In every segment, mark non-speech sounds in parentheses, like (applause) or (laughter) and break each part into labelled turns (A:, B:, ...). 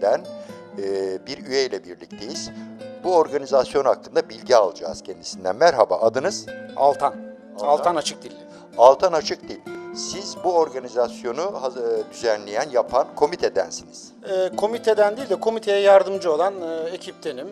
A: eden e, bir üyeyle birlikteyiz. Bu organizasyon hakkında bilgi alacağız kendisinden. Merhaba, adınız?
B: Altan.
A: Altan.
B: Altan, açık dilli.
A: Altan Açık Dil. Siz bu organizasyonu e, düzenleyen, yapan komitedensiniz.
B: Ee, komiteden değil de komiteye yardımcı olan e, ekiptenim.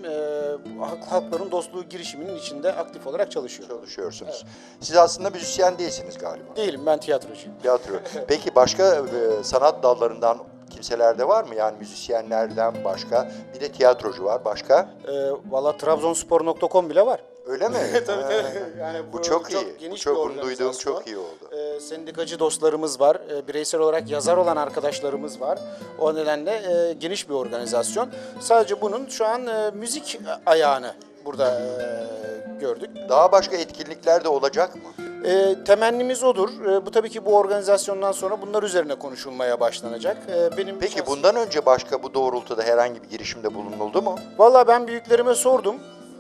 B: Halk- Halkların Dostluğu girişiminin içinde aktif olarak çalışıyorum.
A: Çalışıyorsunuz. Siz aslında müzisyen değilsiniz galiba.
B: Değilim ben tiyatrocuyum.
A: Tiyatro. Peki başka e, sanat dallarından kimseler de var mı? Yani müzisyenlerden başka. Bir de tiyatrocu var. Başka?
B: Ee, Valla Trabzonspor.com bile var.
A: Öyle mi? (laughs)
B: tabii tabii. Yani
A: Bu çok iyi. Bu
B: geniş
A: çok
B: bir
A: bunu duyduğum çok iyi oldu.
B: Ee, sendikacı dostlarımız var, ee, bireysel olarak yazar olan arkadaşlarımız var. O nedenle e, geniş bir organizasyon. Sadece bunun şu an e, müzik ayağını burada e, gördük.
A: Daha başka etkinlikler de olacak mı?
B: E, temennimiz odur. E, bu tabii ki bu organizasyondan sonra bunlar üzerine konuşulmaya başlanacak. E, benim
A: Peki
B: şahsi-
A: bundan önce başka bu doğrultuda herhangi bir girişimde bulunuldu mu?
B: Vallahi ben büyüklerime sordum.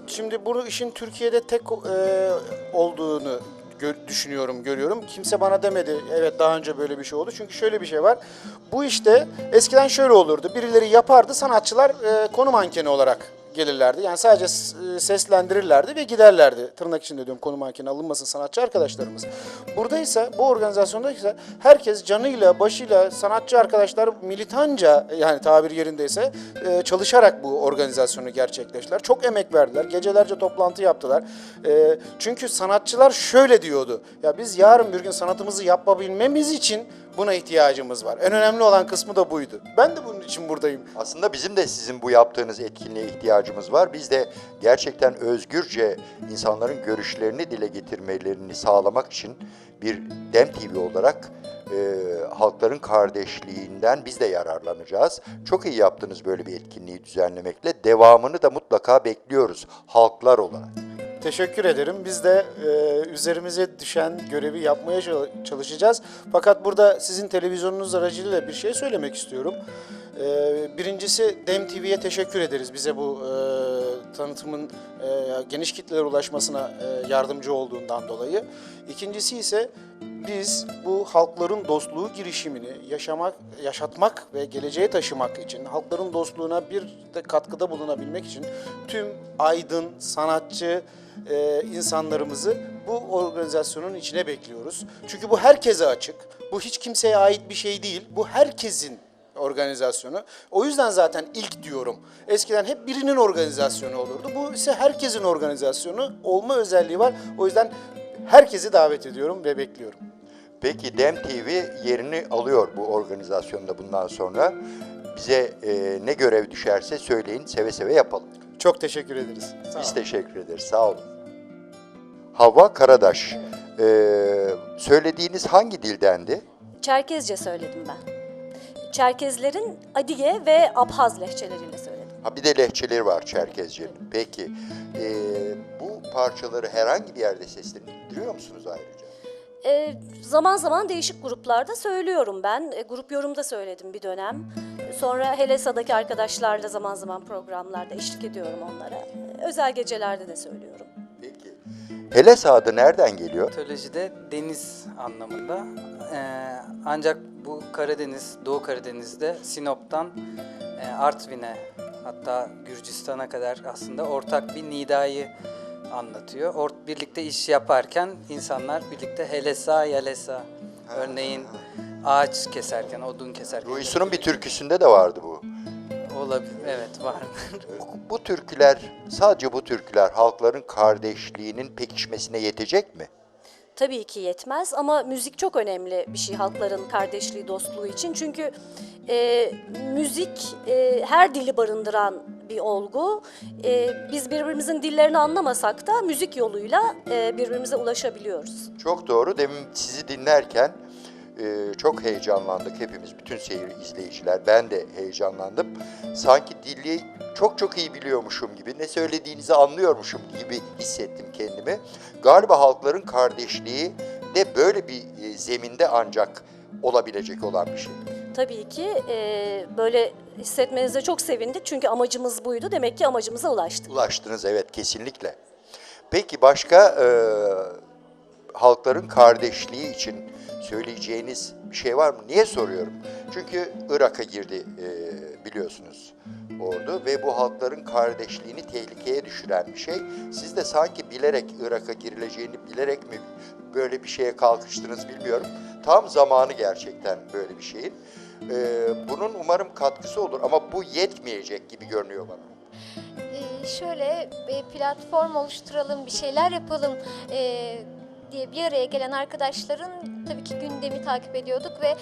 B: Şimdi bu işin Türkiye'de tek e, olduğunu gö- düşünüyorum, görüyorum. Kimse bana demedi evet daha önce böyle bir şey oldu. Çünkü şöyle bir şey var. Bu işte eskiden şöyle olurdu. Birileri yapardı, sanatçılar e, konu mankeni olarak gelirlerdi. Yani sadece e, seslendirirlerdi ve giderlerdi. Tırnak içinde diyorum konu mankeni alınmasın sanatçı arkadaşlarımız. Burada ise bu organizasyonda ise herkes canıyla, başıyla sanatçı arkadaşlar militanca yani tabir yerindeyse e, çalışarak bu organizasyonu gerçekleştiler. Çok emek verdiler. Gecelerce toplantı yaptılar. E, çünkü sanatçılar şöyle diyordu. Ya biz yarın bir gün sanatımızı yapabilmemiz için buna ihtiyacımız var. En önemli olan kısmı da buydu. Ben de bunun için buradayım.
A: Aslında bizim de sizin bu yaptığınız etkinliğe ihtiyacımız var. Biz de gerçekten özgürce insanların görüşlerini dile getirmelerini sağlamak için bir Dem TV olarak e, halkların kardeşliğinden biz de yararlanacağız. Çok iyi yaptınız böyle bir etkinliği düzenlemekle. Devamını da mutlaka bekliyoruz halklar olarak.
B: Teşekkür ederim. Biz de e, üzerimize düşen görevi yapmaya çal- çalışacağız. Fakat burada sizin televizyonunuz aracılığıyla bir şey söylemek istiyorum. E, birincisi Dem TV'ye teşekkür ederiz. Bize bu e, tanıtımın e, geniş kitlelere ulaşmasına e, yardımcı olduğundan dolayı. İkincisi ise biz bu halkların dostluğu girişimini yaşamak, yaşatmak ve geleceğe taşımak için, halkların dostluğuna bir de katkıda bulunabilmek için tüm aydın, sanatçı e, insanlarımızı bu organizasyonun içine bekliyoruz. Çünkü bu herkese açık. Bu hiç kimseye ait bir şey değil. Bu herkesin organizasyonu. O yüzden zaten ilk diyorum. Eskiden hep birinin organizasyonu olurdu. Bu ise herkesin organizasyonu olma özelliği var. O yüzden herkesi davet ediyorum ve bekliyorum.
A: Peki Dem TV yerini alıyor bu organizasyonda bundan sonra. Bize e, ne görev düşerse söyleyin, seve seve yapalım.
B: Çok teşekkür ederiz. Sağ
A: Biz
B: olun.
A: teşekkür ederiz, sağ olun. Havva Karadaş, e, söylediğiniz hangi dildendi?
C: Çerkezce söyledim ben. Çerkezlerin Adige ve Abhaz lehçeleriyle söyledim.
A: Ha bir de lehçeleri var Çerkezce'nin. Peki, e, bu parçaları herhangi bir yerde seslendiriyor musunuz ayrıca?
C: Ee, zaman zaman değişik gruplarda söylüyorum ben. E, grup yorumda söyledim bir dönem. Sonra Helesa'daki arkadaşlarla zaman zaman programlarda eşlik ediyorum onlara. E, Özel gecelerde de söylüyorum.
A: Peki. Heles adı nereden geliyor?
D: Mitolojide deniz anlamında. Ee, ancak bu Karadeniz, Doğu Karadeniz'de Sinop'tan e, Artvin'e hatta Gürcistan'a kadar aslında ortak bir nidayı anlatıyor. Or birlikte iş yaparken insanlar birlikte helesa yalesa örneğin ağaç keserken, odun keserken
A: Ruisu'nun bir türküsünde de vardı bu.
D: olabilir. Evet vardır.
A: Bu türküler, sadece bu türküler halkların kardeşliğinin pekişmesine yetecek mi?
C: Tabii ki yetmez ama müzik çok önemli bir şey halkların kardeşliği, dostluğu için. Çünkü e, müzik e, her dili barındıran bir olgu. E, biz birbirimizin dillerini anlamasak da müzik yoluyla e, birbirimize ulaşabiliyoruz.
A: Çok doğru. Demin sizi dinlerken e, çok heyecanlandık hepimiz, bütün seyir izleyiciler. Ben de heyecanlandım. Sanki dili çok çok iyi biliyormuşum gibi, ne söylediğinizi anlıyormuşum gibi hissettim kendimi. Galiba halkların kardeşliği de böyle bir e, zeminde ancak olabilecek olan bir şey.
C: Tabii ki e, böyle hissetmenize çok sevindik çünkü amacımız buydu. Demek ki amacımıza ulaştık.
A: Ulaştınız evet kesinlikle. Peki başka e, halkların kardeşliği için söyleyeceğiniz bir şey var mı? Niye soruyorum? Çünkü Irak'a girdi e, biliyorsunuz ordu ve bu halkların kardeşliğini tehlikeye düşüren bir şey. Siz de sanki bilerek Irak'a girileceğini bilerek mi böyle bir şeye kalkıştınız bilmiyorum. Tam zamanı gerçekten böyle bir şeyin. E, bunun umarım katkısı olur ama bu yetmeyecek gibi görünüyor bana.
E: Ee, şöyle e, platform oluşturalım, bir şeyler yapalım e, diye bir araya gelen arkadaşların tabii ki gündemi takip ediyorduk ve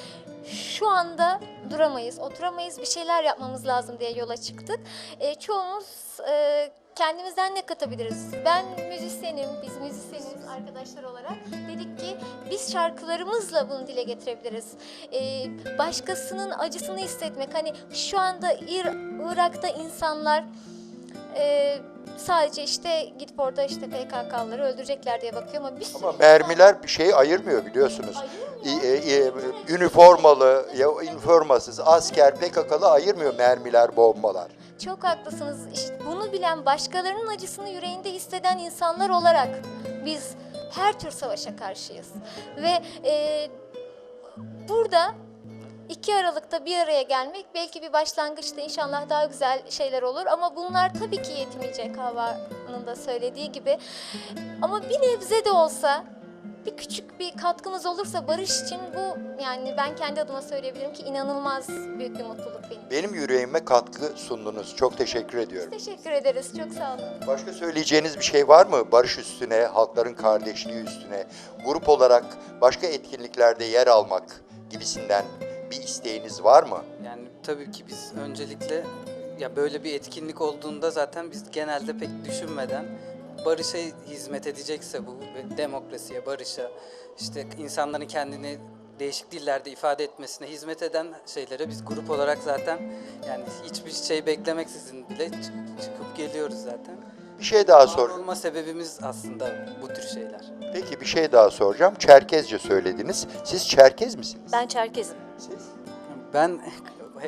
E: şu anda duramayız, oturamayız, bir şeyler yapmamız lazım diye yola çıktık. E, çoğumuz e, kendimizden ne katabiliriz? Ben müzisyenim, biz müzisyeniz arkadaşlar olarak. Dedik ki biz şarkılarımızla bunu dile getirebiliriz. E, başkasının acısını hissetmek, hani şu anda İr- Irak'ta insanlar ee, sadece işte gidip orada işte PKK'ları öldürecekler diye bakıyor ama bir sürü
A: Ama mermiler bir şey ayırmıyor biliyorsunuz.
E: Ayırmıyor.
A: E- e- üniformalı, ya üniformasız, asker, PKK'lı ayırmıyor mermiler, bombalar.
E: Çok haklısınız. İşte bunu bilen, başkalarının acısını yüreğinde hisseden insanlar olarak biz her tür savaşa karşıyız. Ve e, burada 2 Aralık'ta bir araya gelmek belki bir başlangıçta inşallah daha güzel şeyler olur ama bunlar tabii ki yetmeyecek Havva'nın da söylediği gibi. Ama bir nebze de olsa bir küçük bir katkımız olursa barış için bu yani ben kendi adıma söyleyebilirim ki inanılmaz büyük bir mutluluk benim.
A: Benim yüreğime katkı sundunuz. Çok teşekkür ediyorum.
E: Teşekkür ederiz. Çok sağ olun.
A: Başka söyleyeceğiniz bir şey var mı? Barış üstüne, halkların kardeşliği üstüne, grup olarak başka etkinliklerde yer almak gibisinden bir isteğiniz var mı?
D: Yani tabii ki biz öncelikle ya böyle bir etkinlik olduğunda zaten biz genelde pek düşünmeden barışa hizmet edecekse bu ve demokrasiye, barışa, işte insanların kendini değişik dillerde ifade etmesine hizmet eden şeylere biz grup olarak zaten yani hiçbir şey beklemeksizin bile çık- çıkıp geliyoruz zaten.
A: Bir şey daha
D: Var
A: sor.
D: olma sebebimiz aslında bu tür şeyler.
A: Peki bir şey daha soracağım. Çerkezce söylediniz. Siz Çerkez misiniz?
C: Ben Çerkezim.
A: Siz?
D: Ben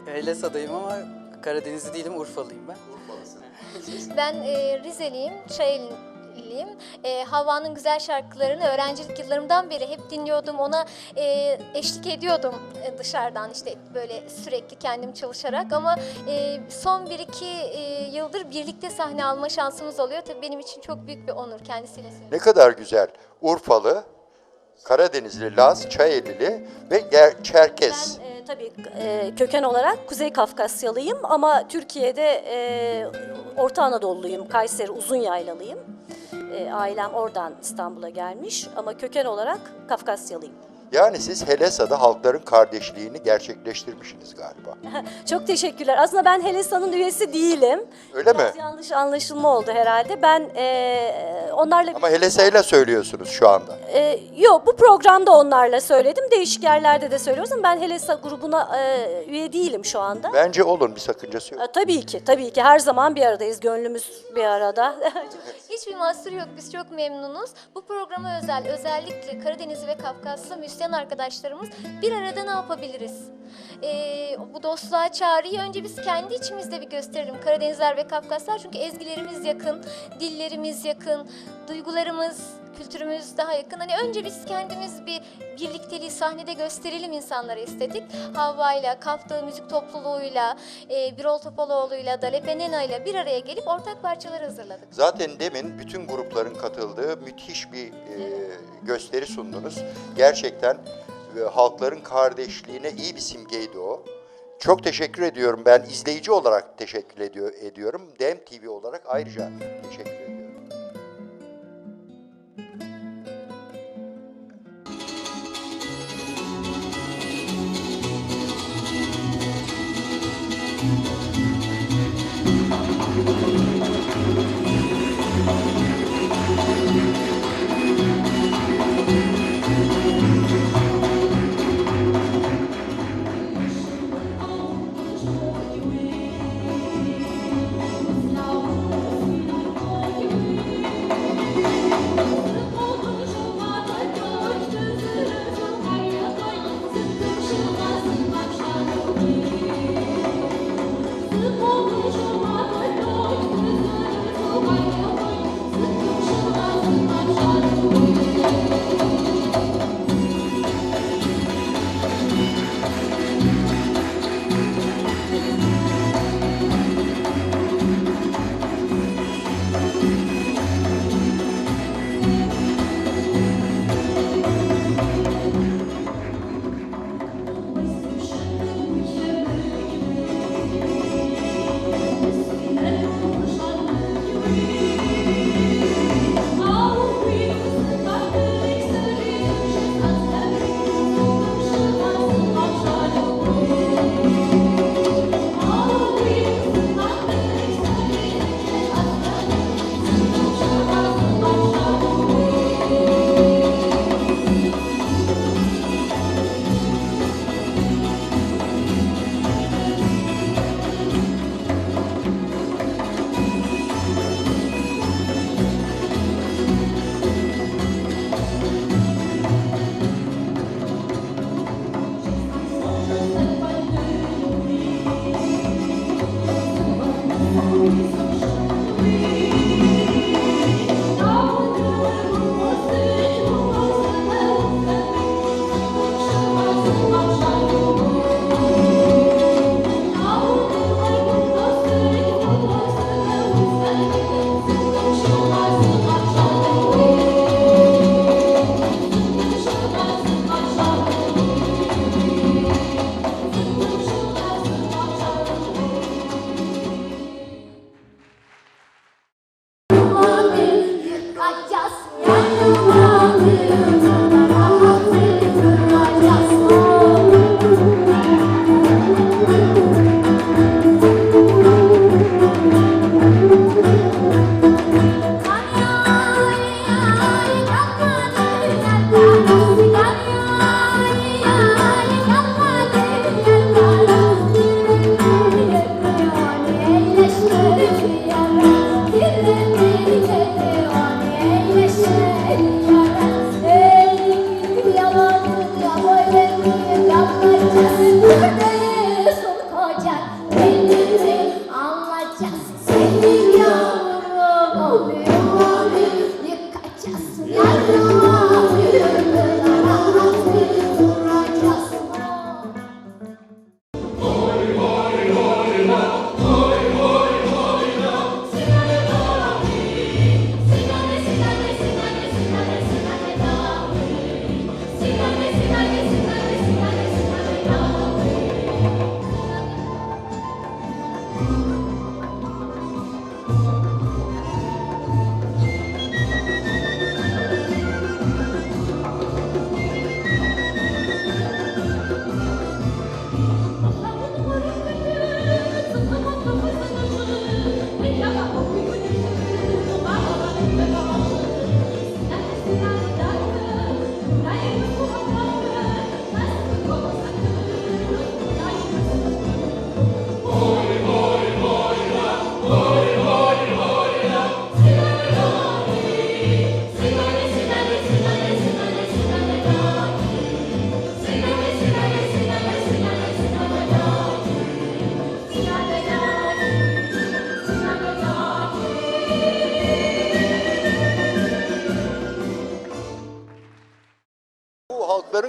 D: Helesa'dayım ama Karadenizli değilim, Urfalıyım ben. (laughs)
E: Ben e, Rizeliyim, Çayeliliyim. E, Havva'nın güzel şarkılarını öğrencilik yıllarımdan beri hep dinliyordum. Ona e, eşlik ediyordum e, dışarıdan işte böyle sürekli kendim çalışarak. Ama e, son 1-2 e, yıldır birlikte sahne alma şansımız oluyor. Tabii benim için çok büyük bir onur kendisiyle söylüyorum.
A: Ne kadar güzel. Urfalı, Karadenizli, Laz, Çayelili ve Çerkez.
C: Ben e, tabii e, köken olarak Kuzey Kafkasyalıyım ama Türkiye'de e, Orta Anadolu'luyum. Kayseri Uzunyaylalıyım. E, ailem oradan İstanbul'a gelmiş ama köken olarak Kafkasyalıyım.
A: Yani siz Helesa'da halkların kardeşliğini gerçekleştirmişsiniz galiba. (laughs)
C: Çok teşekkürler. Aslında ben Helesa'nın üyesi değilim.
A: Öyle mi?
C: Biraz yanlış anlaşılma oldu herhalde. Ben e, onlarla...
A: Ama Helesa'yla söylüyorsunuz şu anda.
C: E, yok bu programda onlarla söyledim. Değişik yerlerde de söylüyoruz ama ben Helesa grubuna e, üye değilim şu anda.
A: Bence olun bir sakıncası yok.
C: E, tabii ki, tabii ki. Her zaman bir aradayız. Gönlümüz bir arada. (laughs)
E: Hiçbir mahsur yok. Biz çok memnunuz. Bu programa özel özellikle Karadeniz ve Kafkaslı müzisyen arkadaşlarımız bir arada ne yapabiliriz? Ee, bu dostluğa çağrıyı önce biz kendi içimizde bir gösterelim. Karadenizler ve Kafkaslar çünkü ezgilerimiz yakın, dillerimiz yakın, duygularımız, kültürümüz daha yakın. Hani önce biz kendimiz bir birlikteliği sahnede gösterelim insanlara istedik. Havva'yla, Kaftağı Müzik Topluluğu'yla, e, Birol Topaloğlu'yla, Dalepe Nena'yla bir araya gelip ortak parçalar hazırladık.
A: Zaten demin bütün grupların katıldığı müthiş bir e, gösteri sundunuz. Gerçekten e, halkların kardeşliğine iyi bir simgeydi o. Çok teşekkür ediyorum. Ben izleyici olarak teşekkür ediyor, ediyorum. Dem TV olarak ayrıca teşekkür ediyorum.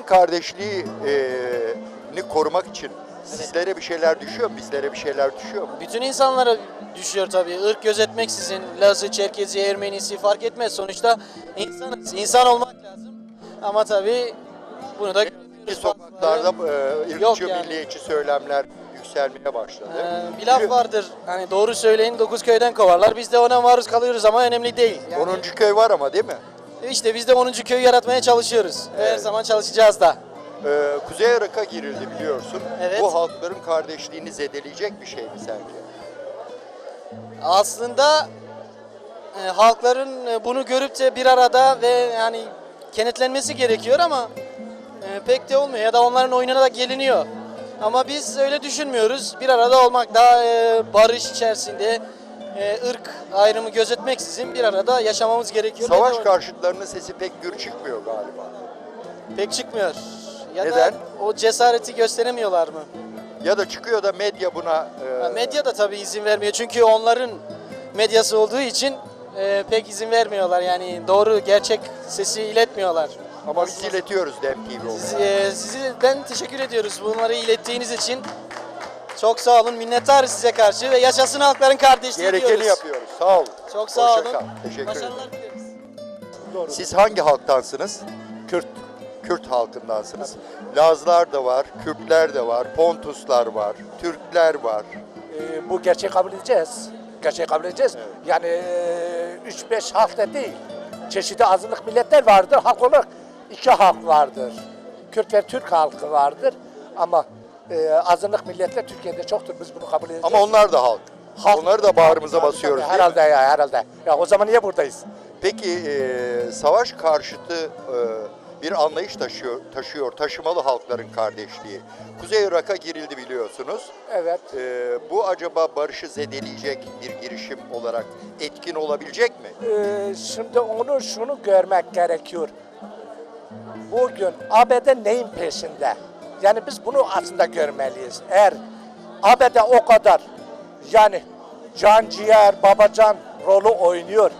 A: Kardeşliğini korumak için sizlere bir şeyler düşüyor mu? Bizlere bir şeyler düşüyor mu?
F: Bütün insanlara düşüyor tabii. Irk gözetmeksizin Lazı, Çerkezi, Ermenisi fark etmez. Sonuçta insanız. İnsan olmak lazım. Ama tabii bunu da
A: Ki sokaklarda e,
F: Yok
A: ırkçı,
F: yani.
A: milliyetçi söylemler yükselmeye başladı.
F: Ee, bir laf vardır. Hani doğru söyleyin dokuz köyden kovarlar. Biz de ona maruz kalıyoruz ama önemli değil. Yani
A: 10. köy var ama değil mi?
F: İşte biz de 10. köyü yaratmaya çalışıyoruz. Ve Her
A: Evet.
F: zaman çalışacağız da.
A: Ee, Kuzey Irak'a girildi biliyorsun.
F: Evet.
A: Bu halkların kardeşliğini zedeleyecek bir şey mi sence?
F: Aslında e, halkların e, bunu görüp de bir arada ve yani kenetlenmesi gerekiyor ama e, pek de olmuyor ya da onların oyununa da geliniyor. Ama biz öyle düşünmüyoruz. Bir arada olmak daha e, barış içerisinde e, ırk ayrımı gözetmeksizin bir arada yaşamamız gerekiyor.
A: Savaş
F: Ve de o-
A: karşıtlarının sesi pek gür çıkmıyor galiba.
F: pek çıkmıyor. Ya
A: Neden?
F: da o cesareti gösteremiyorlar mı?
A: Ya da çıkıyor da medya buna e,
F: Medya da tabii izin vermiyor çünkü onların medyası olduğu için e, pek izin vermiyorlar yani doğru gerçek sesi iletmiyorlar.
A: ama biz iletiyoruz Dem TV olarak.
F: Siz, e, sizden teşekkür ediyoruz bunları ilettiğiniz için. Çok sağ olun, minnettarız size karşı ve yaşasın halkların kardeşliği
A: Gerekeni
F: diyoruz.
A: yapıyoruz. Sağ olun.
F: Çok sağ
A: Hoşça
F: olun.
A: kal. Teşekkür ederim.
F: Başarılar dileriz.
A: Siz hangi halktansınız?
G: Kürt.
A: Kürt halkındansınız. Lazlar da var, Kürtler de var, Pontuslar var, Türkler var.
G: Ee, bu gerçeği kabul edeceğiz. Gerçeği kabul edeceğiz. Yani e, 3-5 halk da değil. Çeşitli azınlık milletler vardır. Halk olarak iki halk vardır. Kürt ve Türk halkı vardır. Ama e, azınlık milletler Türkiye'de çoktur. Biz bunu kabul edeceğiz.
A: Ama onlar da halk.
G: Halk-
A: Onları da bağrımıza basıyoruz. değil mi?
G: herhalde ya herhalde. Ya o zaman niye buradayız?
A: Peki e, savaş karşıtı e, bir anlayış taşıyor, taşıyor taşımalı halkların kardeşliği. Kuzey Irak'a girildi biliyorsunuz.
G: Evet.
A: E, bu acaba barışı zedeleyecek bir girişim olarak etkin olabilecek mi?
G: Ee, şimdi onu şunu görmek gerekiyor. Bugün ABD neyin peşinde? Yani biz bunu aslında görmeliyiz. Eğer ABD o kadar yani can ciğer, babacan rolü oynuyor.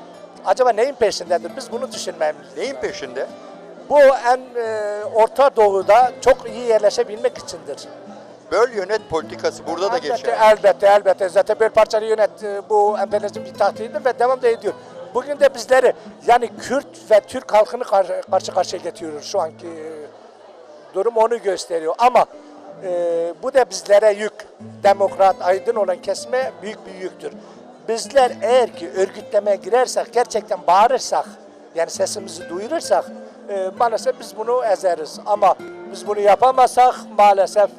G: Acaba neyin peşindedir? Biz bunu düşünmeliyiz.
A: Neyin peşinde?
G: Bu en e, Orta Doğu'da çok iyi yerleşebilmek içindir.
A: Böl yönet politikası burada da
G: elbette,
A: geçer.
G: elbette, elbette. Zaten bir parçalı yönet e, bu emperyalizm itaatidir ve devam da ediyor. Bugün de bizleri yani Kürt ve Türk halkını karşı, karşı karşıya getiriyor şu anki durum onu gösteriyor. Ama e, bu da bizlere yük. Demokrat, aydın olan kesime büyük bir yüktür. Bizler eğer ki örgütlemeye girersek, gerçekten bağırırsak, yani sesimizi duyurursak e, maalesef biz bunu ezeriz. Ama biz bunu yapamazsak maalesef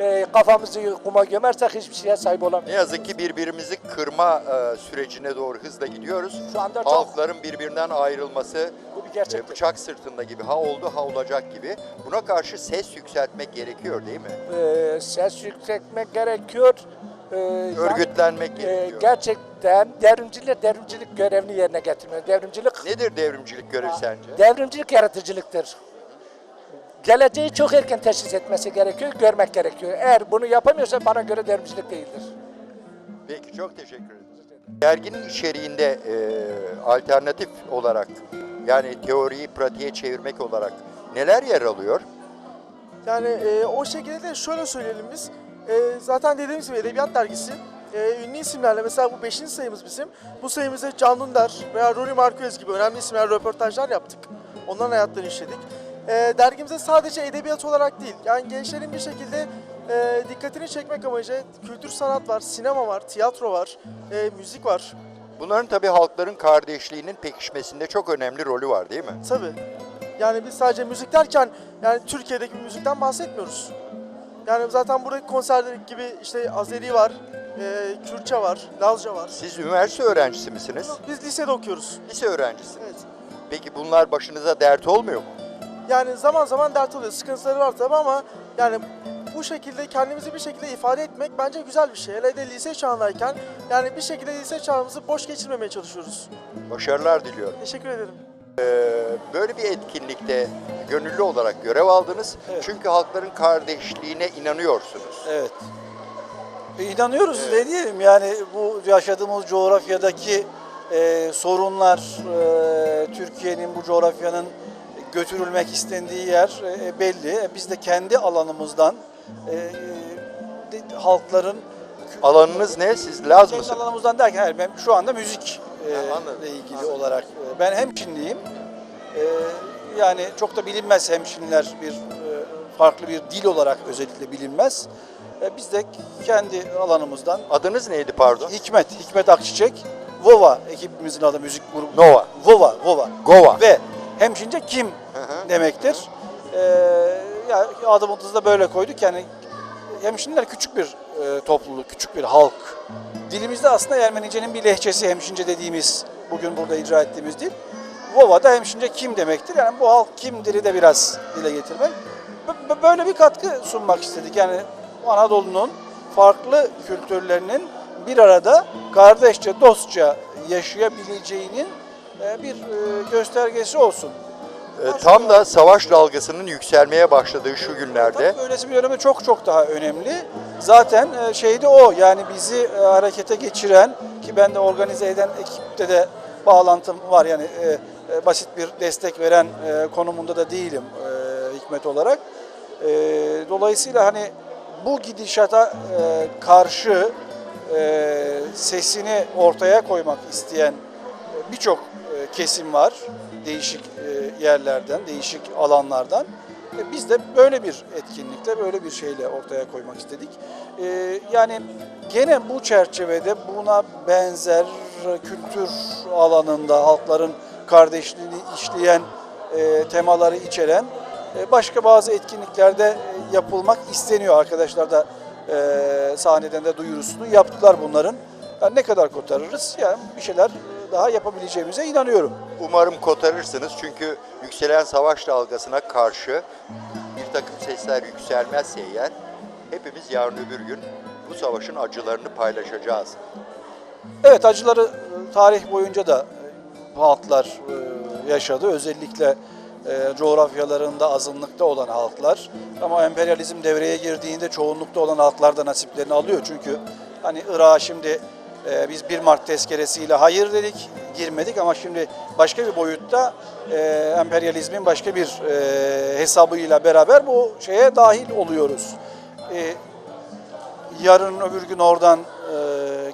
G: e, kafamızı kuma gömersek hiçbir şeye sahip
A: Ne
G: olamayız.
A: yazık ki birbirimizi kırma e, sürecine doğru hızla gidiyoruz.
G: Şu anda çok-
A: Halkların birbirinden ayrılması
G: Bu bir gerçektir.
A: e, bıçak sırtında gibi ha oldu ha olacak gibi. Buna karşı ses yükseltmek gerekiyor değil mi?
G: E, ses yükseltmek gerekiyor. E, yani-
A: Örgütlenmek
G: e,
A: gerekiyor.
G: gerçekten devrimciler devrimcilik görevini yerine getirmeli. Devrimcilik
A: Nedir devrimcilik görevi sence?
G: Devrimcilik yaratıcılıktır. Geleceği çok erken teşhis etmesi gerekiyor, görmek gerekiyor. Eğer bunu yapamıyorsa bana göre devrimcilik değildir.
A: Peki çok teşekkür ederim. Derginin içeriğinde e, alternatif olarak yani teoriyi pratiğe çevirmek olarak neler yer alıyor?
H: Yani e, o şekilde de şöyle söyleyelim biz. E, zaten dediğimiz gibi Edebiyat Dergisi e, ünlü isimlerle mesela bu 5. sayımız bizim. Bu sayımızda Can Dündar veya Rory Marquez gibi önemli isimlerle röportajlar yaptık. Onların hayatlarını işledik. E, dergimize sadece edebiyat olarak değil, yani gençlerin bir şekilde e, dikkatini çekmek amacı kültür sanat var, sinema var, tiyatro var, e, müzik var.
A: Bunların tabii halkların kardeşliğinin pekişmesinde çok önemli rolü var değil mi?
H: Tabii. Yani biz sadece müzik derken yani Türkiye'deki bir müzikten bahsetmiyoruz. Yani zaten buradaki konserler gibi işte Azeri var, e, Kürtçe var, Lazca var.
A: Siz üniversite öğrencisi misiniz?
H: Biz lisede okuyoruz.
A: Lise öğrencisi.
H: Evet.
A: Peki bunlar başınıza dert olmuyor mu?
H: Yani zaman zaman dert oluyor, sıkıntıları var tabii ama yani bu şekilde kendimizi bir şekilde ifade etmek bence güzel bir şey. Hele de lise çağındayken yani bir şekilde lise çağımızı boş geçirmemeye çalışıyoruz.
A: Başarılar diliyorum.
H: Teşekkür ederim.
A: Böyle bir etkinlikte gönüllü olarak görev aldınız. Çünkü halkların kardeşliğine inanıyorsunuz.
I: Evet. E, İnanıyoruz ne diyelim yani bu yaşadığımız coğrafyadaki e, sorunlar, e, Türkiye'nin bu coğrafyanın götürülmek istendiği yer e, belli. E, Biz de kendi alanımızdan e, de- halkların
A: Alanınız ne? Siz Laz
I: kendi
A: mısınız?
I: alanımızdan derken hayır ben şu anda müzik e,
A: anladım.
I: ile ilgili olarak e, ben hemşinliyim. E, yani çok da bilinmez hemşinler bir e, farklı bir dil olarak özellikle bilinmez. E, biz de kendi alanımızdan
A: Adınız neydi pardon?
I: Hikmet, Hikmet Akçiçek, Vova ekibimizin adı müzik grubu.
A: Nova.
I: Vova, Vova.
A: Gova.
I: Ve hemşince kim demektir. Ee, ya adımımızı da böyle koyduk yani hemşinler küçük bir e, topluluk, küçük bir halk. Dilimizde aslında Ermenice'nin bir lehçesi hemşince dediğimiz, bugün burada icra ettiğimiz dil. Vova da hemşince kim demektir. Yani bu halk kimdir'i de biraz dile getirmek. B- Böyle bir katkı sunmak istedik. Yani Anadolu'nun farklı kültürlerinin bir arada kardeşçe, dostça yaşayabileceğinin bir e, göstergesi olsun.
A: Ee, tam da savaş dalgasının yükselmeye başladığı şu günlerde
I: Tabii böylesi bir dönemi çok çok daha önemli. Zaten e, şeydi o yani bizi e, harekete geçiren ki ben de organize eden ekipte de bağlantım var yani e, e, basit bir destek veren e, konumunda da değilim e, Hikmet olarak. E, dolayısıyla hani bu gidişata e, karşı e, sesini ortaya koymak isteyen e, birçok e, kesim var. Değişik e, yerlerden, değişik alanlardan. E, Biz de böyle bir etkinlikle, böyle bir şeyle ortaya koymak istedik. E, Yani gene bu çerçevede buna benzer kültür alanında halkların kardeşliğini işleyen temaları içeren başka bazı etkinliklerde yapılmak isteniyor. Arkadaşlar da sahneden de duyurusunu yaptılar bunların. Yani ne kadar kotarırız? Yani bir şeyler daha yapabileceğimize inanıyorum.
A: umarım kotarırsınız çünkü yükselen savaş dalgasına karşı bir takım sesler yükselmezse eğer hepimiz yarın öbür gün bu savaşın acılarını paylaşacağız.
I: Evet acıları e, tarih boyunca da e, halklar e, yaşadı. Özellikle e, coğrafyalarında azınlıkta olan halklar. Ama emperyalizm devreye girdiğinde çoğunlukta olan halklar da nasiplerini alıyor. Çünkü hani Irak'a şimdi e, biz 1 Mart tezkeresiyle hayır dedik, girmedik ama şimdi başka bir boyutta e, emperyalizmin başka bir e, hesabıyla beraber bu şeye dahil oluyoruz. E, yarın öbür gün oradan e,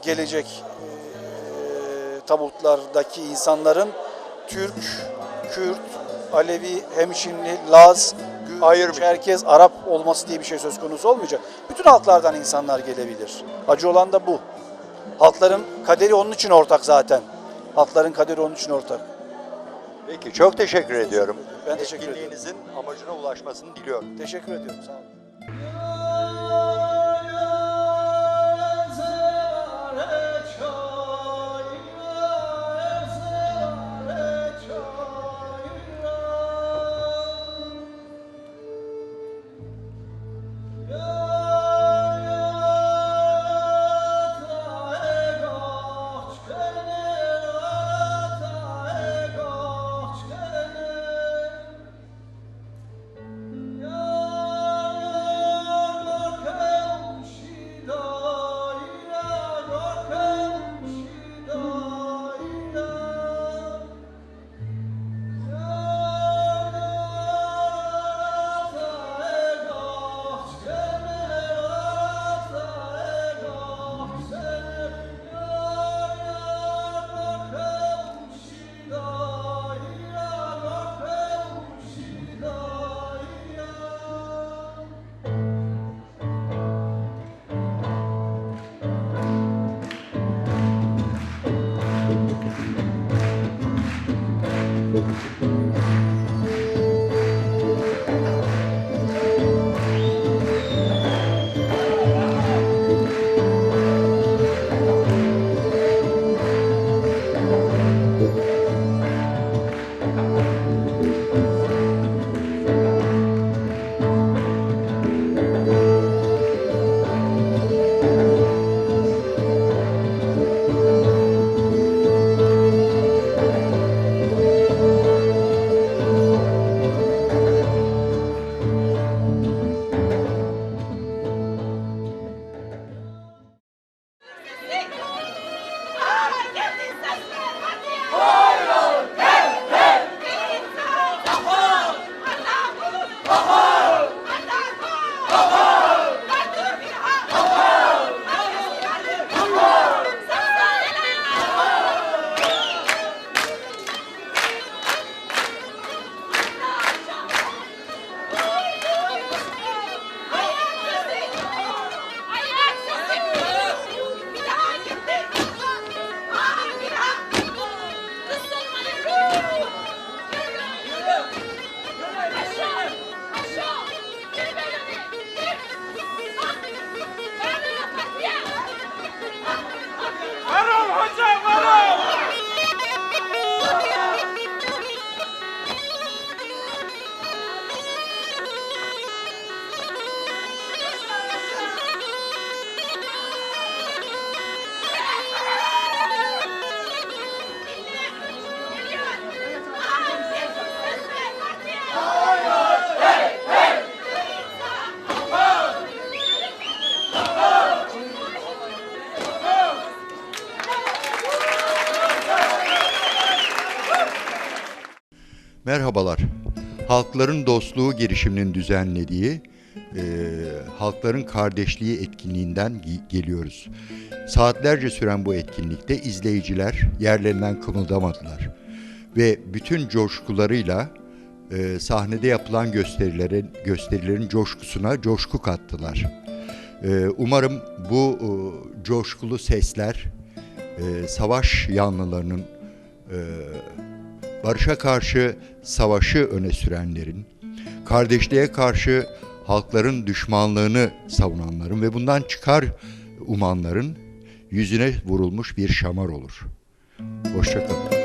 I: gelecek e, tabutlardaki insanların Türk, Kürt, Alevi, Hemşinli, Laz,
A: Ayırmayacak.
I: Çerkez, Arap olması diye bir şey söz konusu olmayacak. Bütün halklardan insanlar gelebilir. Acı olan da bu. Halkların kaderi onun için ortak zaten. Halkların kaderi onun için ortak.
A: Peki çok teşekkür ediyorum.
I: Ben teşekkür.
A: Etkinliğinizin amacına ulaşmasını diliyorum.
I: Teşekkür ediyorum. Sağ olun.
A: Merhabalar. Halkların Dostluğu girişiminin düzenlediği e, Halkların Kardeşliği etkinliğinden geliyoruz. Saatlerce süren bu etkinlikte izleyiciler yerlerinden kımıldamadılar. Ve bütün coşkularıyla e, sahnede yapılan gösterilerin, gösterilerin coşkusuna coşku kattılar. E, umarım bu e, coşkulu sesler e, savaş yanlılarının e, barışa karşı savaşı öne sürenlerin, kardeşliğe karşı halkların düşmanlığını savunanların ve bundan çıkar umanların yüzüne vurulmuş bir şamar olur. Hoşçakalın.